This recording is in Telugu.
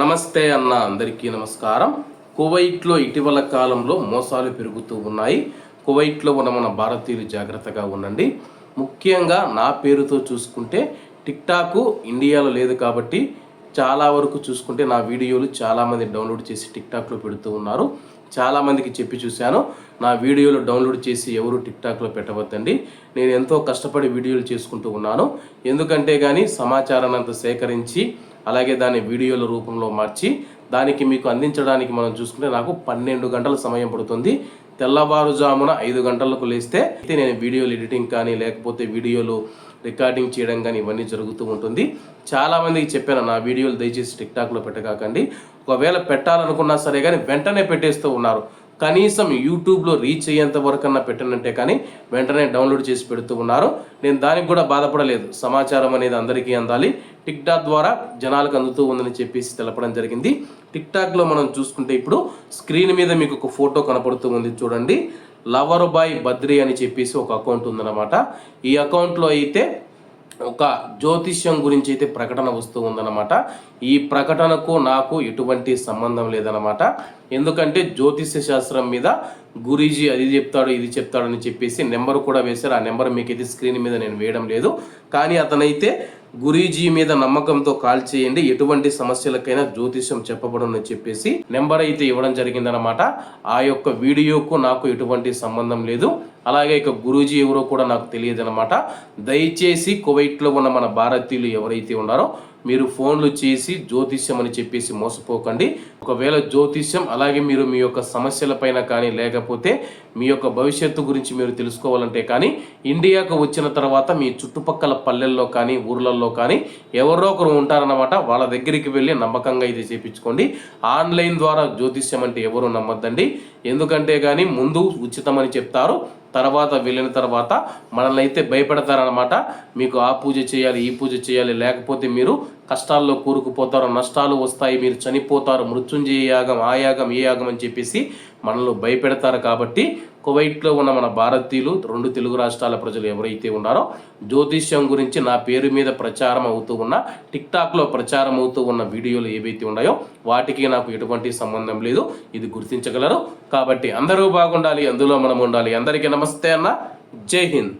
నమస్తే అన్న అందరికీ నమస్కారం. కువైట్లో ఇటీవల కాలంలో మోసాలు పెరుగుతూ ఉన్నాయి. కువైట్లో ఉన్న మన భారతీయులు జాగ్రత్తగా ఉండండి. ముఖ్యంగా నా పేరుతో చూసుకుంటే టిక్టాక్ ఇండియాలో లేదు కాబట్టి చాలా వరకు చూసుకుంటే నా వీడియోలు చాలామంది డౌన్లోడ్ చేసి టిక్టాక్లో పెడుతూ ఉన్నారు. చాలామందికి చెప్పి చూశాను. నా వీడియోలు డౌన్లోడ్ చేసి ఎవరు టిక్టాక్లో పెట్టవద్దండి. నేను ఎంతో కష్టపడి వీడియోలు చేసుకుంటూ ఉన్నాను. ఎందుకంటే కానీ సమాచారాన్ని అంత సేకరించి అలాగే దాన్ని వీడియోల రూపంలో మార్చి దానికి మీకు అందించడానికి మనం చూసుకుంటే నాకు పన్నెండు గంటల సమయం పడుతుంది. తెల్లవారుజామున ఐదు గంటలకు లేస్తే అయితే నేను వీడియోలు ఎడిటింగ్ కానీ లేకపోతే వీడియోలు రికార్డింగ్ చేయడం కానీ ఇవన్నీ జరుగుతూ ఉంటుంది. చాలామందికి చెప్పాను నా వీడియోలు దయచేసి టిక్టాక్లో పెట్టకాకండి ఒకవేళ పెట్టాలనుకున్నా సరే కానీ వెంటనే పెట్టేస్తూ ఉన్నారు. కనీసం యూట్యూబ్లో రీచ్ అయ్యేంత వరకన్నా పెట్టనంటే కానీ వెంటనే డౌన్లోడ్ చేసి పెడుతూ ఉన్నారు. నేను దానికి కూడా బాధపడలేదు. సమాచారం అనేది అందరికీ అందాలి. టిక్ టాక్ ద్వారా జనాలకు అందుతూ ఉందని చెప్పేసి తెలపడం జరిగింది. టిక్ టాక్లో మనం చూసుకుంటే ఇప్పుడు స్క్రీన్ మీద మీకు ఒక ఫోటో కనపడుతూ ఉంది చూడండి. లవర్ బాయ్ బద్రి అని చెప్పేసి ఒక అకౌంట్ ఉందన్నమాట. ఈ అకౌంట్లో అయితే ఒక జ్యోతిష్యం గురించి అయితే ప్రకటన వస్తూ ఉందన్నమాట. ఈ ప్రకటనకు నాకు ఎటువంటి సంబంధం లేదన్నమాట. ఎందుకంటే జ్యోతిష్య శాస్త్రం మీద గురీజీ అది చెప్తాడు ఇది చెప్తాడు అని చెప్పేసి నెంబర్ కూడా వేశారు. ఆ నెంబర్ మీకు అయితే స్క్రీన్ మీద నేను వేయడం లేదు. కానీ అతనైతే గురీజీ మీద నమ్మకంతో కాల్ చేయండి. ఎటువంటి సమస్యలకైనా జ్యోతిష్యం చెప్పబడును చెప్పేసి నెంబర్ అయితే ఇవ్వడం జరిగిందనమాట ఆ యొక్క వీడియోకు నాకు ఎటువంటి సంబంధం లేదు. అలాగే ఇక గురూజీ ఎవరో కూడా నాకు తెలియదు అనమాట దయచేసి కువైట్లో ఉన్న మన భారతీయులు ఎవరైతే ఉన్నారో మీరు ఫోన్లు చేసి జ్యోతిష్యం అని చెప్పేసి మోసపోకండి. ఒకవేళ జ్యోతిష్యం అలాగే మీరు మీ యొక్క సమస్యలపైన కానీ లేకపోతే మీ యొక్క భవిష్యత్తు గురించి మీరు తెలుసుకోవాలంటే కానీ ఇండియాకు వచ్చిన తర్వాత మీ చుట్టుపక్కల పల్లెల్లో కానీ ఊర్లలో కానీ ఎవరో ఒకరు ఉంటారన్నమాట. వాళ్ళ దగ్గరికి వెళ్ళి నమ్మకంగా ఇది చేపించుకోండి. ఆన్లైన్ ద్వారా జ్యోతిష్యం అంటే ఎవరు నమ్మద్దండి? ఎందుకంటే కానీ ముందు ఉచితమని చెప్తారు. తర్వాత వెళ్ళిన తర్వాత మనల్ని అయితే భయపెడతారనమాట మీకు ఆ పూజ చేయాలి ఈ పూజ చేయాలి లేకపోతే మీరు కష్టాల్లో కూరుకుపోతారు నష్టాలు వస్తాయి మీరు చనిపోతారు మృత్యుంజయ యాగం ఆ యాగం ఈ యాగం అని చెప్పేసి మనల్ని భయపెడతారు కాబట్టి కువైట్లో ఉన్న మన భారతీయులు రెండు తెలుగు రాష్ట్రాల ప్రజలు ఎవరైతే ఉన్నారో జ్యోతిష్యం గురించి నా పేరు మీద ప్రచారం అవుతూ ఉన్న టిక్టాక్లో ప్రచారం అవుతూ ఉన్న వీడియోలు ఏవైతే ఉన్నాయో వాటికి నాకు ఎటువంటి సంబంధం లేదు ఇది గుర్తించగలరు. కాబట్టి అందరూ బాగుండాలి అందులో మనం ఉండాలి. అందరికీ నమస్తే అన్న. జై హింద్.